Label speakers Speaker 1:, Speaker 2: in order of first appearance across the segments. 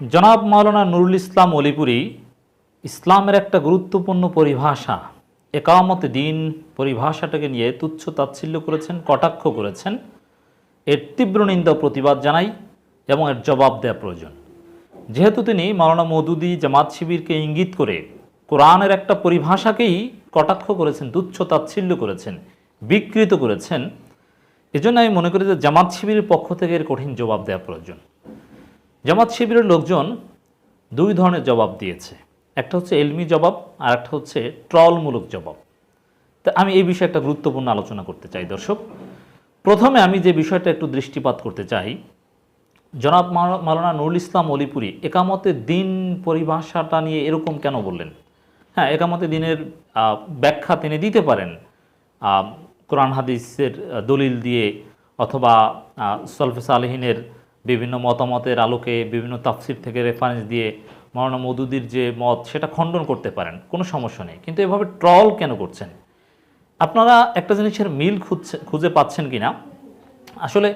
Speaker 1: জনাব মাওলানা নুরুল ইসলাম অলিপুরি, ইসলামের একটা গুরুত্বপূর্ণ পরিভাষা, একামত দিন পরিভাষাটাকে নিয়ে তুচ্ছ তাচ্ছিল্য করেছেন, কটাক্ষ করেছেন। এর তীব্র নিন্দা প্রতিবাদ জানাই এবং এর জবাব দেওয়া প্রয়োজন। যেহেতু তিনি মাওলানা মৌদুদি জামাত শিবিরকে ইঙ্গিত করে কোরআনের একটা পরিভাষাকেই কটাক্ষ করেছেন, তুচ্ছ তাচ্ছিল্য করেছেন, বিকৃত করেছেন, এজন্য আমি মনে করি যে জামাত শিবিরের পক্ষ থেকে এর কঠিন জবাব দেওয়া প্রয়োজন। জামাত শিবিরের লোকজন দুই ধরনের জবাব দিয়েছে। একটা হচ্ছে এলমি জবাব, আর একটা হচ্ছে ট্রলমূলক জবাব। তা আমি এই বিষয়ে একটা গুরুত্বপূর্ণ আলোচনা করতে চাই, দর্শক। প্রথমে আমি যে বিষয়টা একটু দৃষ্টিপাত করতে চাই, জনাব মাওলানা নুরুল ইসলাম অলিপুরি একামতে দিন পরিভাষাটা নিয়ে এরকম কেন বললেন? হ্যাঁ একামতে দিনের ব্যাখ্যা তিনি দিতে পারেন কোরআন হাদিসের দলিল দিয়ে অথবা সলফে সালেহিনের বিভিন্ন মতামতের আলোকে, বিভিন্ন তাফসির থেকে রেফারেন্স দিয়ে মৌলানা মদুদির যে মত, সেটা খণ্ডন করতে পারেন, কোনো সমস্যা নেই। কিন্তু এভাবে ট্রল কেন করছেন? আপনারা একটা জিনিসের মিল খুঁজছে, খুঁজে পাচ্ছেন কি না? আসলে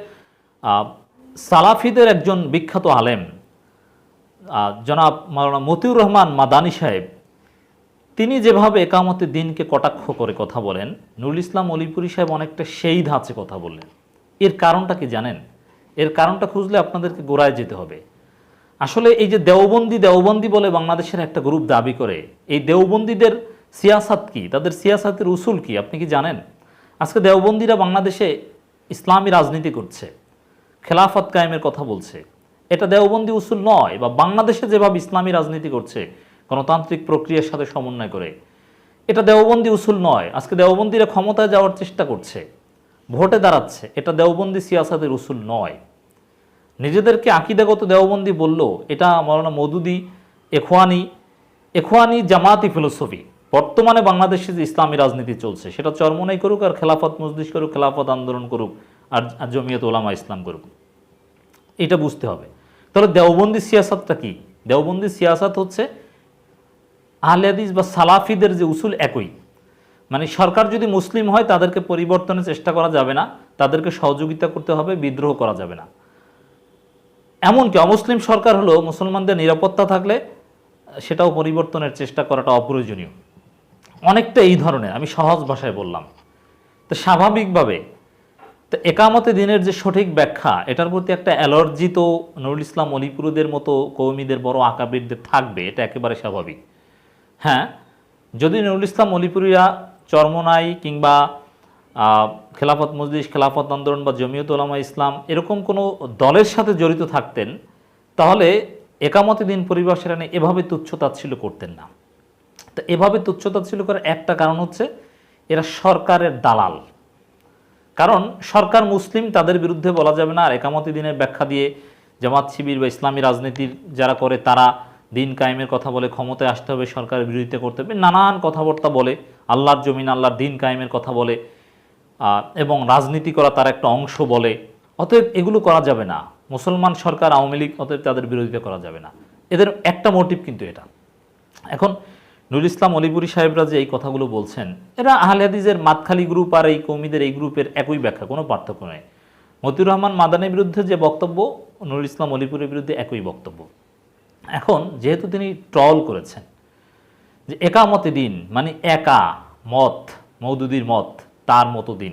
Speaker 1: সালাফিদের একজন বিখ্যাত আলেম জনাব মাওলানা মতিউর রহমান মাদানী সাহেব, তিনি যেভাবে একামতে দিনকে কটাক্ষ করে কথা বলেন, নুরুল ইসলাম অলিপুরি সাহেব অনেকটা সেই ধাঁচে কথা বললেন। এর কারণটা কি জানেন? এর কারণটা খুঁজলে আপনাদেরকে গোড়ায় যেতে হবে। আসলে এই যে দেওবন্দি দেওবন্দি বলে বাংলাদেশের একটা গ্রুপ দাবি করে, এই দেওবন্দিদের সিয়াসাত কি? তাদের সিয়াসাতের উসুল কি? আপনি কি জানেন? আজকে দেওবন্দিরা বাংলাদেশে ইসলামী রাজনীতি করছে, খেলাফত কায়েমের কথা বলছে। এটা দেওবন্দি উসুল নয় বা বাংলাদেশে যেভাবে ইসলামী রাজনীতি করছে, গণতান্ত্রিক প্রক্রিয়ার সাথে সমন্বয় করে, এটা দেওবন্দি উসুল নয়। আজকে দেওবন্দিরা ক্ষমতায় যাওয়ার চেষ্টা করছে। ভোটে দাঁড়াচ্ছে। এটা দেওবন্দি সিয়াসাতের উসুল নয়। নিজেদেরকে আকিদাগত দেওবন্দি বলল, এটা মৌলানা মদুদি এখওয়ানি এখওয়ানি জামাতি ফিলোসফি। বর্তমানে বাংলাদেশে যে ইসলামী রাজনীতি চলছে, সেটা চরমনাই করুক আর খেলাফত মজলিস করুক, খেলাফত আন্দোলন করুক আর জমিয়ত ওলামা ইসলাম করুক। এটা বুঝতে হবে। তাহলে দেওবন্দি সিয়াসাতটা কি? দেওবন্দি সিয়াসাত হচ্ছে আহলে হাদিস বা সালাফিদের যে উসুল একই। মানে সরকার যদি মুসলিম হয়, তাদেরকে পরিবর্তনের চেষ্টা করা যাবে না, তাদেরকে সহযোগিতা করতে হবে, বিদ্রোহ করা যাবে না। এমনকি অমুসলিম সরকার হলেও মুসলমানদের নিরাপত্তা থাকলে সেটাও পরিবর্তনের চেষ্টা করাটা অপ্রয়োজনীয়। অনেকটা এই ধরনের, আমি সহজ ভাষায় বললাম। তো স্বাভাবিকভাবে, তো একামতে দিনের যে সঠিক ব্যাখ্যা, এটার প্রতি একটা অ্যালার্জি তো নুরুল ইসলাম অলিপুরুদের মতো কৌমিদের বড় আকাবিরদের থাকবে, এটা একেবারে স্বাভাবিক। হ্যাঁ যদি নুরুল ইসলাম অলিপুরিয়া চরমনাই কিংবা খেলাফত মজলিস, খেলাফত আন্দোলন বা জমিয়ত ওলামা ইসলাম এরকম কোনো দলের সাথে জড়িত থাকতেন, তাহলে একামতে দিন পরিভাষাটা নিয়ে এভাবে তুচ্ছ তাচ্ছিল্য করতেন না। তো এভাবে তুচ্ছ তাচ্ছিল্য করার একটা কারণ হচ্ছে, এরা সরকারের দালাল। কারণ সরকার মুসলিম, তাদের বিরুদ্ধে বলা যাবে না, আর একামতি দিনের ব্যাখ্যা দিয়ে জামাত শিবির বা ইসলামী রাজনীতির যারা করে, তারা দিন কায়েমের কথা বলে ক্ষমতায় আসতে হবে সরকারের বিরোধিতা করতে হবে, নানান কথাবার্তা বলে আল্লাহর জমিন, আল্লাহর দিন কায়েমের কথা বলে এবং রাজনীতি করা তার একটা অংশ বলে। অতএব এগুলো করা যাবে না। মুসলমান সরকার, আওয়ামী লীগ, অতএব তাদের বিরোধিতা করা যাবে না। এদের একটা মোটিভ কিন্তু এটা। এখন নুরুল ইসলাম অলিপুরি সাহেবরা যে এই কথাগুলো বলছেন, এরা আহলে হাদিসের মাতখালি গ্রুপ আর এই কৌমিদের এই গ্রুপের একই ব্যাখ্যা, কোনো পার্থক্য নেই। মতিউর রহমান মাদানের বিরুদ্ধে যে বক্তব্য, নুরুল ইসলাম অলিপুরের বিরুদ্ধে একই বক্তব্য। এখন যেহেতু তিনি ট্রল করেছেন যে একামতে দিন মানে একা মত মৌদুদির মত তার মতো দিন।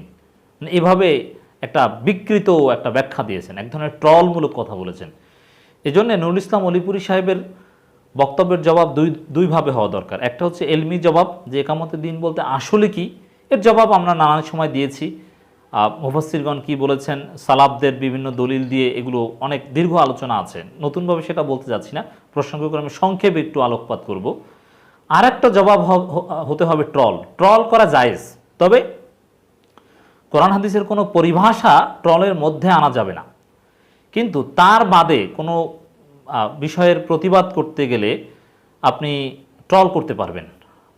Speaker 1: মানে এভাবে একটা বিকৃত একটা ব্যাখ্যা দিয়েছেন এক ধরনের ট্রলমূলক কথা বলেছেন। এজন্য নুরুল ইসলাম অলিপুরি সাহেবের বক্তব্যের জবাব দুই দুইভাবে হওয়া দরকার। একটা হচ্ছে এলমি জবাব যে একামতে দিন বলতে আসলে কি? এর জবাব আমরা নানান সময় দিয়েছি। আহ, মুফাসসিরগণ কি বলেছেন? সালাবদের বিভিন্ন দলিল দিয়ে এগুলো অনেক দীর্ঘ আলোচনা আছে। নতুনভাবে সেটা বলতে যাচ্ছি না। প্রসঙ্গক্রমে সংক্ষেপে একটু আলোকপাত করব। আর একটা জবাব হতে হবে ট্রল। ট্রল করা জায়েজ। তবে কোরআন হাদিসের কোনো পরিভাষা ট্রলের মধ্যে আনা যাবে না। কিন্তু তার বাদে কোনো বিষয়ের প্রতিবাদ করতে গেলে আপনি ট্রল করতে পারবেন।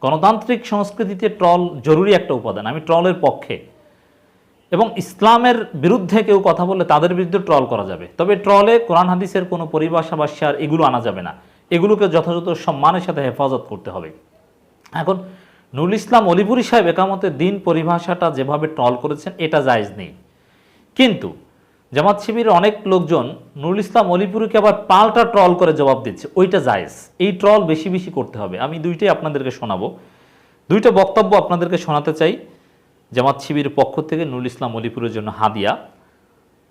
Speaker 1: গণতান্ত্রিক সংস্কৃতিতে ট্রল জরুরি একটা উপাদান, আমি ট্রলের পক্ষে। এবং ইসলামের বিরুদ্ধে কেউ কথা বললে তাদের বিরুদ্ধে ট্রল করা যাবে। তবে ট্রলে কোরআন হাদিসের কোনো পরিভাষা বা শেয়ার এগুলো আনা যাবে না। এগুলোকে যথাযথ সম্মানের সাথে হেফাজত করতে হবে। এখন, নুরুল ইসলাম অলিপুরি সাহেব একামতের দিন পরিভাষাটা যেভাবে ট্রল করেছেন, এটা জায়জ নেই। কিন্তু, জামাত শিবিরের অনেক লোকজন নুরুল ইসলাম অলিপুরকে আবার পাল্টা ট্রল করে জবাব দিচ্ছে, ওইটা জায়েজ। এই ট্রল বেশি বেশি করতে হবে। আমি দুইটাই আপনাদেরকে শোনাবো। দুইটা বক্তব্য আপনাদেরকে শোনাতে চাই। জামাত শিবিরের পক্ষ থেকে নুরুল ইসলাম অলিপুরের জন্য হাদিয়া।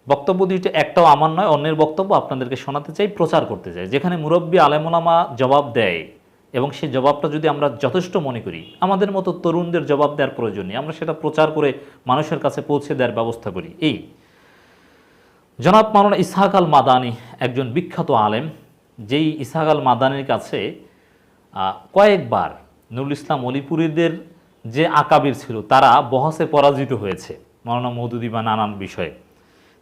Speaker 1: বক্তব্য দুইটা, একটাও আমার নয়, অন্যের বক্তব্য আপনাদেরকে শোনাতে চাই, প্রচার করতে চাই। যেখানে মুরব্বী আলেমোলামা জবাব দেয় এবং সেই জবাবটা যদি আমরা যথেষ্ট মনে করি, আমাদের মতো তরুণদের জবাব দেওয়ার প্রয়োজন নেই, আমরা সেটা প্রচার করে মানুষের কাছে পৌঁছে দেওয়ার ব্যবস্থা করি। এই জনাব মাওলানা ইসহাক আল মাদানি একজন বিখ্যাত আলেম, যেই ইসহাক আল মাদানির কাছে কয়েকবার নুরুল ইসলাম অলিপুরীদের যে আকাবির ছিল, তারা বহসে পরাজিত হয়েছে। মাওলানা মৌদুদি বা নানান বিষয়ে।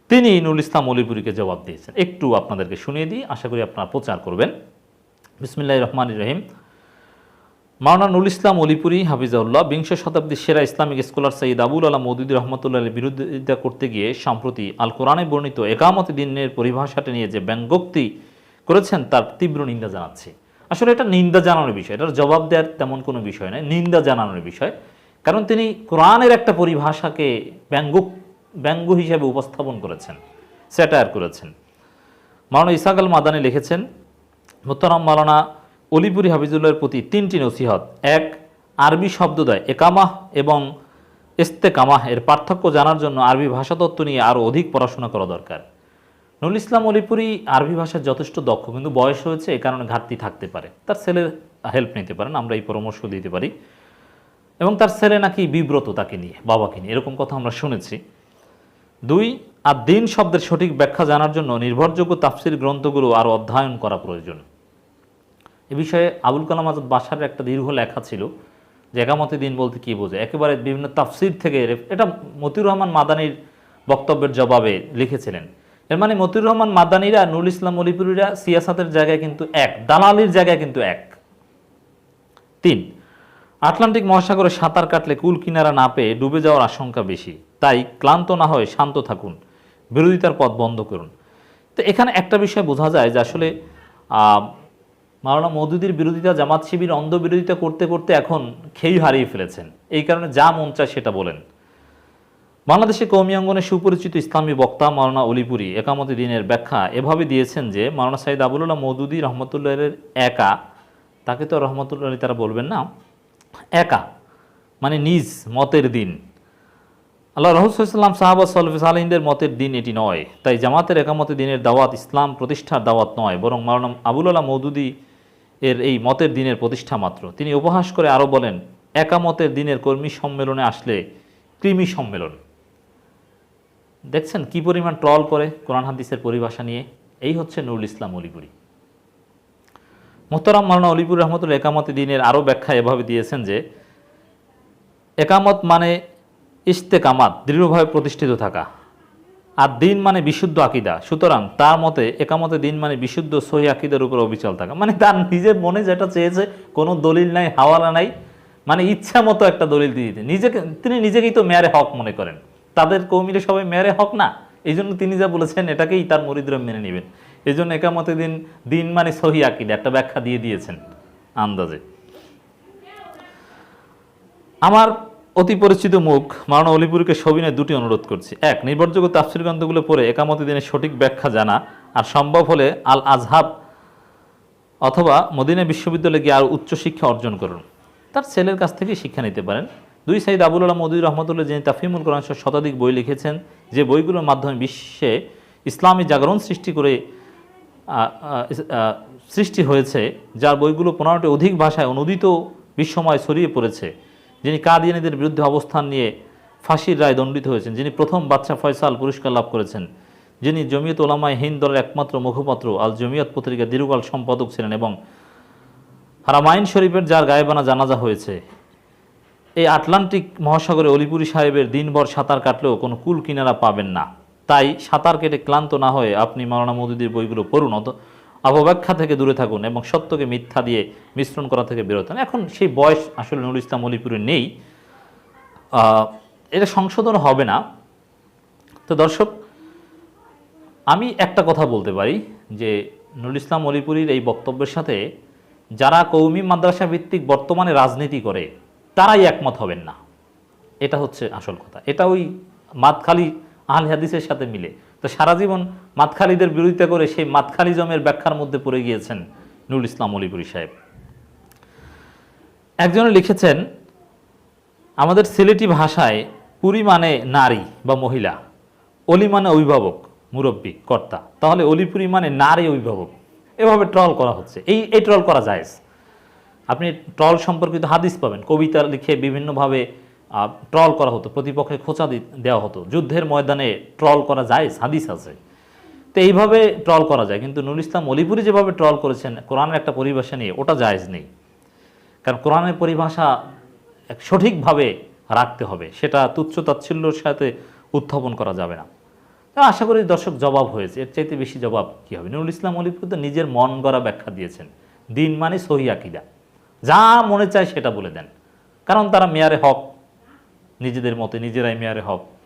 Speaker 1: তিনি নুরুল ইসলাম অলিপুরীকে জবাব দিয়েছেন। একটু আপনাদেরকে শুনিয়ে দিই, আশা করি আপনারা প্রচার করবেন। বিসমিল্লাহ রহমান রহিম। মাওলানা নুল ইসলাম অলিপুরি হাফিজাউল্লাহ বিংশ শতাব্দীর সেরা ইসলামিক স্কলার সঈদ আবুল আলা মৌদুদি রহমতুল্লাহের বিরোধিতা করতে গিয়ে সম্প্রতি আল কোরআনে বর্ণিত একামত দিনের পরিভাষাটা নিয়ে যে ব্যঙ্গোক্তি করেছেন, তার তীব্র নিন্দা জানাচ্ছি। আসলে এটা নিন্দা জানানোর বিষয়। এটার জবাব দেওয়ার তেমন কোনো বিষয় নয়, নিন্দা জানানোর বিষয়। কারণ তিনি কোরআনের একটা পরিভাষাকে ব্যঙ্গ ব্যঙ্গ হিসেবে উপস্থাপন করেছেন, স্যাটায়ার করেছেন। মাওলানা ইসাক আল মাদানি লিখেছেন মোত্তারাম মাওলানা অলিপুরি হাফিজুল্লাহের প্রতি তিনটি নসিহত। এক, আরবি শব্দদয় একামাহ এবং ইস্তেকামাহ। এর পার্থক্য জানার জন্য আরবি ভাষাতত্ত্ব নিয়ে আরও অধিক পড়াশোনা করা দরকার। নুল ইসলাম অলিপুরি আরবি ভাষায় যথেষ্ট দক্ষ, কিন্তু বয়স হয়েছে, এ কারণে ঘাটতি থাকতে পারে। তার ছেলের হেল্প নিতে পারেন, আমরা এই পরামর্শ দিতে পারি। এবং তার ছেলে নাকি বিব্রত তাকে নিয়ে, বাবাকে নিয়ে, এরকম কথা আমরা শুনেছি। দুই, আর দিন শব্দের সঠিক ব্যাখ্যা জানার জন্য নির্ভরযোগ্য তাফসির গ্রন্থগুলো আরও অধ্যয়ন করা প্রয়োজন। এ বিষয়ে আবুল কালাম আজাদ বাসার একটা দীর্ঘ লেখা ছিল যে একামতে দিন বলতে কি বোঝে? একেবারে বিভিন্ন তাফসির থেকে এটা মতিউর রহমান মাদানির বক্তব্যের জবাবে লিখেছিলেন। এর মানে মতিউর রহমান মাদানিরা নুল ইসলাম অলিপুরিরা সিয়াসাতের জায়গায় কিন্তু এক, দালালির জায়গায় কিন্তু এক। তিন, আটলান্টিক মহাসাগরে সাঁতার কাটলে কুল কিনারা না পেয়ে ডুবে যাওয়ার আশঙ্কা বেশি। তাই ক্লান্ত না হয়ে শান্ত থাকুন। বিরোধিতার পথ বন্ধ করুন। তো এখানে একটা বিষয় বোঝা যায় যে আসলে মাওলানা মৌদুদির বিরোধিতা, জামাত শিবির অন্ধ বিরোধিতা করতে করতে এখন খেই হারিয়ে ফেলেছেন। এই কারণে যা মন চায় সেটা বলেন। বাংলাদেশে কৌমি অঙ্গনে সুপরিচিত ইসলামী বক্তা মাওলানা অলিপুরি একামতি দিনের ব্যাখ্যা এভাবে দিয়েছেন যে, মাওলানা সাইদ আবুল্লাহ মৌদুদি রহমতুল্লাহের একা, তাকে তো রহমতুল্লাহ তারা বলবেন না, একা মানে নিজ মতের দিন। আল্লাহ রহসাল্লাম সাহাবা সলফিস আলহিনদের মতের দিন এটি নয়। তাই জামাতের একামতে দিনের দাওয়াত ইসলাম প্রতিষ্ঠার দাওয়াত নয়, বরং মাওলানা আবুল আলাহ মৌদুদি এর এই মতের দিনের প্রতিষ্ঠা মাত্র। তিনি উপহাস করে আরও বলেন, একামতের দিনের কর্মী সম্মেলনে আসলে কৃমি সম্মেলন। দেখছেন কি পরিমাণ ট্রল করে কোরআন হাদিসের পরিভাষা নিয়ে? এই হচ্ছে নুরুল ইসলাম অলিপুরি। মোহতারাম মাওলানা অলিপুর রহমতুল একামতে দিনের আরও ব্যাখ্যা এভাবে দিয়েছেন যে, একামত মানে ইস্তেকামাত, দৃঢ়ভাবে প্রতিষ্ঠিত থাকা। আর দিন মানে বিশুদ্ধ আকিদা। সুতরাং তার মতে, একামতে দিন মানে বিশুদ্ধ সহি আকিদার উপর অবিচল থাকা। মানে তার নিজের মনে যেটা চেয়েছে, কোনো দলিল নাই, হাওয়ালা নাই মানে ইচ্ছা মতো একটা দলিল দিয়ে দিতে। নিজেকে, তিনি নিজেকেই তো মেয়ারে হক মনে করেন। তাদের কৌমিরে সবাই মেয়ারে হক না। এই জন্য তিনি যা বলেছেন, এটাকেই তার মরিদরা মেনে নেবেন। এই জন্য একামতে দিন দিন মানে সহি আকিদা, একটা ব্যাখ্যা দিয়ে দিয়েছেন আন্দাজে। আমার অতি পরিচিত মুখ মাওলানা অলিপুরকে সবিনয় দুটি অনুরোধ করছি। এক, নির্ভরযোগ্য তাফসির গ্রন্থগুলো পড়ে একামতি দিনের সঠিক ব্যাখ্যা জানা, আর সম্ভব হলে আল আজহাব অথবা মদিনা বিশ্ববিদ্যালয়ে গিয়ে আর উচ্চশিক্ষা অর্জন করুন। তার ছেলের কাছ থেকে শিক্ষা নিতে পারেন। দুই, সাইদ আবুল আলাহ মদুর রহমতুল্লাহ যিনি তাফিমুল কোরআন শতাধিক বই লিখেছেন, যে বইগুলোর মাধ্যমে বিশ্বে ইসলামী জাগরণ সৃষ্টি করে সৃষ্টি হয়েছে, যার বইগুলো পনেরোটি অধিক ভাষায় অনুদিত বিশ্বময় ছড়িয়ে পড়েছে। যিনি কাদিয়ানিদের বিরুদ্ধে অবস্থান নিয়ে ফাঁসির রায় দণ্ডিত হয়েছেন, যিনি প্রথম বাচ্চা ফয়সাল পুরস্কার লাভ করেছেন, যিনি জমিয়ত ওলামায় হিন্দ দলের একমাত্র মুখপাত্র, আল জমিয়ত পত্রিকা দীর্ঘকাল সম্পাদক ছিলেন এবং হারামাইন শরীফের যার গায়েবানা জানাজা হয়েছে, এই আটলান্টিক মহাসাগরে অলিপুরি সাহেবের দিনভর সাঁতার কাটলেও কোনো কুল কিনারা পাবেন না। তাই সাঁতার কেটে ক্লান্ত না হয়ে আপনি মাওলানা মদুদির বইগুলো পড়ুন, অত অপব্যাখ্যা থেকে দূরে থাকুন এবং সত্যকে মিথ্যা দিয়ে মিশ্রণ করা থেকে বিরত এখন সেই বয়স আসলে নুরুল ইসলাম অলিপুরে নেই। এটা সংশোধন হবে না। তো দর্শক, আমি একটা কথা বলতে পারি যে নুরুল ইসলাম অলিপুরীর এই বক্তব্যের সাথে যারা কৌমি মাদ্রাসা ভিত্তিক বর্তমানে রাজনীতি করে, তারাই একমত হবেন না। এটা হচ্ছে আসল কথা। এটা ওই মাতখালি আহলে হাদিসের সাথে মিলে। তো সারা জীবন মাতখালিদের বিরোধিতা করে সেই মাতখালিজমের ব্যাখ্যার মধ্যে পড়ে গিয়েছেন নুরুল ইসলাম অলিপুরি সাহেব। একজনে লিখেছেন, আমাদের সিলেটি ভাষায় পুরী মানে নারী বা মহিলা, অলি মানে অভিভাবক, মুরব্বী, কর্তা। তাহলে অলিপুরি মানে নারী অভিভাবক। এভাবে ট্রল করা হচ্ছে। এই এই ট্রল করা যায়। আপনি ট্রল সম্পর্কিত হাদিস পাবেন, কবিতা লিখে বিভিন্নভাবে ট্রল করা হতো, প্রতিপক্ষে খোঁচা দেওয়া হতো। যুদ্ধের ময়দানে ট্রল করা যায়, হাদিস আছে। তো এইভাবে ট্রল করা যায়। কিন্তু নুরুল ইসলাম অলিপুরি যেভাবে ট্রল করেছেন, কোরআনের একটা পরিভাষা নিয়ে ওটা জায়েজ নেই। কারণ কোরআনের পরিভাষা সঠিকভাবে রাখতে হবে। সেটা তুচ্ছ তাচ্ছিল্যর সাথে উত্থাপন করা যাবে না। আশা করি দর্শক জবাব হয়েছে। এর চাইতে বেশি জবাব কী হবে? নুরুল ইসলাম অলিপুর তো নিজের মন গড়া ব্যাখ্যা দিয়েছেন। দিন মানে সহি আকিদা। যা মনে চায় সেটা বলে দেন। কারণ তারা মেয়ারে হক নিজেদের মতে নিজেরাই মেয়ারে হক।